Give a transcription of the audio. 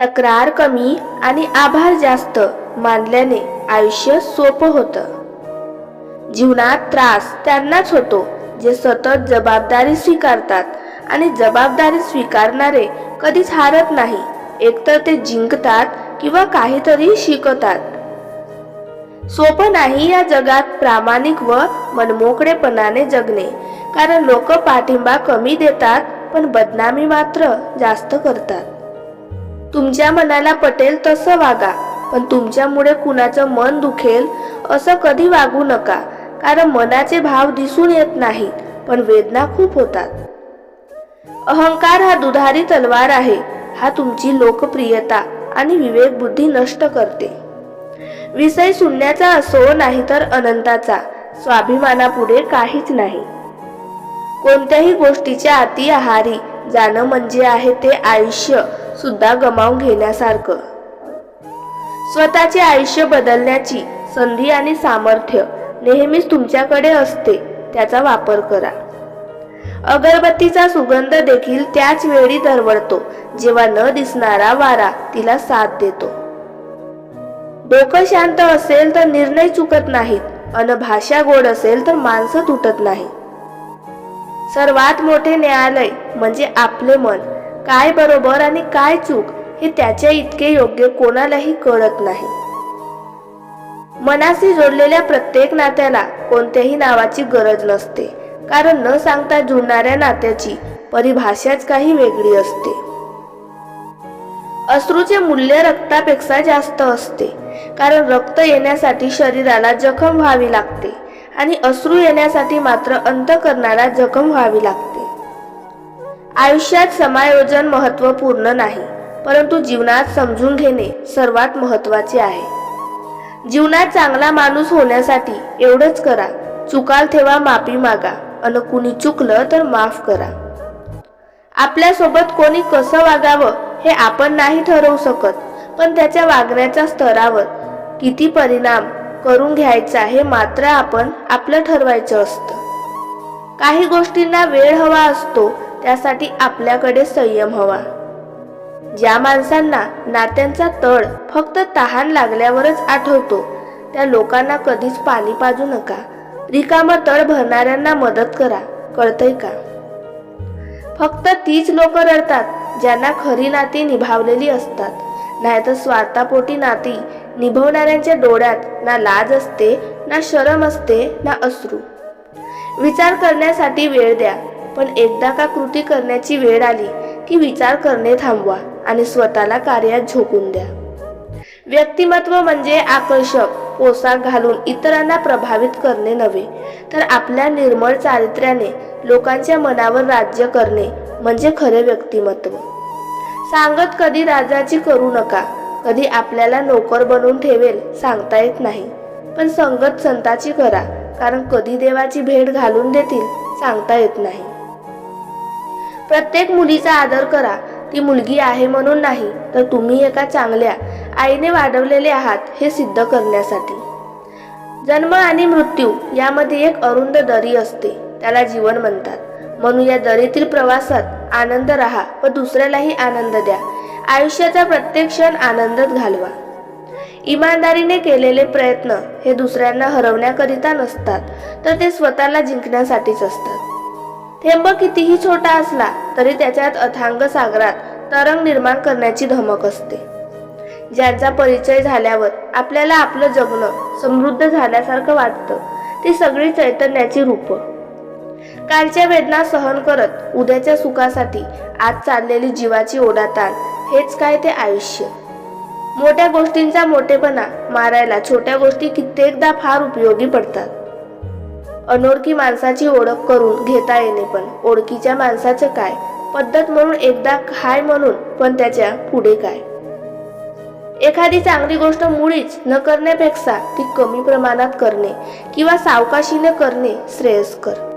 तक्रार कमी आणि आभार जास्त मानल्याने आयुष्य सोपं होतं. जीवनात त्रास त्यांनाच होतो जे सतत जबाबदारी स्वीकारतात आणि जबाबदारी स्वीकारणारे कधीच हारत नाही एकतर ते जिंकतात किंवा काहीतरी शिकतात. सोपं नाही या जगात प्रामाणिक व मनमोकळेपणाने जगणे कारण लोक पाठिंबा कमी देतात पण बदनामी मात्र जास्त करतात. तुमच्या मनाला पटेल तसं वागा पण तुमच्यामुळे कुणाचं मन दुखेल असं कधी वागू नका कारण मनाचे भाव दिसून येत नाहीत पण वेदना खूप होतात. अहंकार हा दुधारी तलवार आहे हा तुमची लोकप्रियता आणि विवेक बुद्धी नष्ट करते. विषय शून्याचा असो नाही तर अनंताचा स्वाभिमानापुढे काहीच नाही. कोणत्याही गोष्टीच्या अति आहारी जाणं म्हणजे आहे ते आयुष्य सुद्धा गमावून घेण्यासारखं. स्वतःचे आयुष्य बदलण्याची संधी आणि सामर्थ्य नेहमीच तुमच्याकडे असते त्याचा वापर करा. अगरबत्तीचा सुगंध देखील त्याच वेळी दरवळतो जेव्हा न दिसणारा वारा तिला साथ देतो. डोकं शांत असेल तर निर्णय चुकत नाहीत अन भाषा गोड असेल तर माणसं तुटत नाही सर्वात मोठे न्यायालय म्हणजे आपले मन काय बरोबर आणि काय चूक हे त्याच्या इतके योग्य कोणालाही कळत नाही. मनाशी जोडलेल्या प्रत्येक नात्याला कोणत्याही नावाची गरज नसते कारण न सांगता जुळणाऱ्या नात्याची परिभाषाच काही वेगळी असते. अश्रूचे मूल्य रक्तापेक्षा जास्त असते कारण रक्त येण्यासाठी शरीराला जखम व्हावी लागते आणि अश्रू येण्यासाठी मात्र अंतकरणाला जखम व्हावी लागते. आयुष्यात समायोजन महत्त्वपूर्ण नाही परंतु जीवनात समजून घेणे सर्वात महत्त्वाचे आहे. जीवनात चांगला माणूस होण्यासाठी एवढंच करा चुकाल तेव्हा माफी मागा अन कुणी चुकलं तर माफ करा. आपल्यासोबत कोणी कसं वागावं हे आपण नाही ठरवू शकत पण त्याच्या वागण्याच्या स्तरावर किती परिणाम करून घ्यायचा हे मात्र आपण आपलं ठरवायचं असतं. काही गोष्टींना वेळ हवा असतो त्यासाठी आपल्याकडे संयम हवा. ज्या माणसांना नात्यांचा तळ फक्त तहान लागल्यावरच आठवतो त्या लोकांना कधीच पाणी पाजू नका. रिकामं तळ भरणाऱ्यांना मदत करा. कळतंय का? फक्त तीच लोक रडतात ज्यांना खरी नाती निभावलेली असतात. नाहीतर स्वार्थापोटी नाती निभवणाऱ्यांच्या डोळ्यात ना लाज असते ना शरम असते ना अश्रू. विचार करण्यासाठी वेळ द्या. पण एकदा का कृती करण्याची वेळ आली की विचार करणे थांबवा आणि स्वतःला कार्यात झोकून द्या. व्यक्तिमत्व म्हणजे आकर्षक पोशाख घालून इतरांना प्रभावित करणे नव्हे तर आपल्या निर्मळ चारित्र्याने लोकांच्या मनावर राज्य करणे म्हणजे खरे व्यक्तिमत्व. सांगत कधी राजाची करू नका कधी आपल्याला नोकर बनवून ठेवेल सांगता येत नाही पण संगत संताची करा कारण कधी देवाची भेट घालून देतील सांगता येत नाही. प्रत्येक मुलीचा आदर करा. ती मुलगी आहे म्हणून नाही तर तुम्ही एका चांगल्या आईने वाढवलेले आहात हे सिद्ध करण्यासाठी. जन्म आणि मृत्यू यामध्ये एक अरुंद दरी असते त्याला जीवन म्हणतात. म्हणून या दरीतील प्रवासात आनंद राहा व दुसऱ्यालाही आनंद द्या. आयुष्याचा प्रत्येक क्षण आनंदात घालवा. इमानदारीने केलेले प्रयत्न हे दुसऱ्यांना हरवण्याकरिता नसतात तर ते स्वतःला जिंकण्यासाठीच असतात. थेंब कितीही छोटा असला तरी त्याच्यात अथांग सागरात तरंग निर्माण करण्याची धमक असते. ज्यांचा परिचय झाल्यावर आपल्याला आपलं जगणं समृद्ध झाल्यासारखं वाटतं ती सगळी चैतन्याची रूप. कालच्या वेदना सहन करत उद्याच्या सुखासाठी आज चाललेली जीवाची ओढाताण हेच काय ते आयुष्य? मोठ्या गोष्टींचा मोठेपणा मारायला छोट्या गोष्टी कित्येकदा फार उपयोगी पडतात. अनोळखी माणसाची ओळख करून घेता येणे पण ओळखीच्या माणसाचं काय? पद्धत म्हणून एकदा हाय म्हणून पण त्याच्या पुढे काय? एखादी चांगली गोष्ट मुळीच न करण्यापेक्षा ती कमी प्रमाणात करणे किंवा सावकाशीने करणे श्रेयस्कर.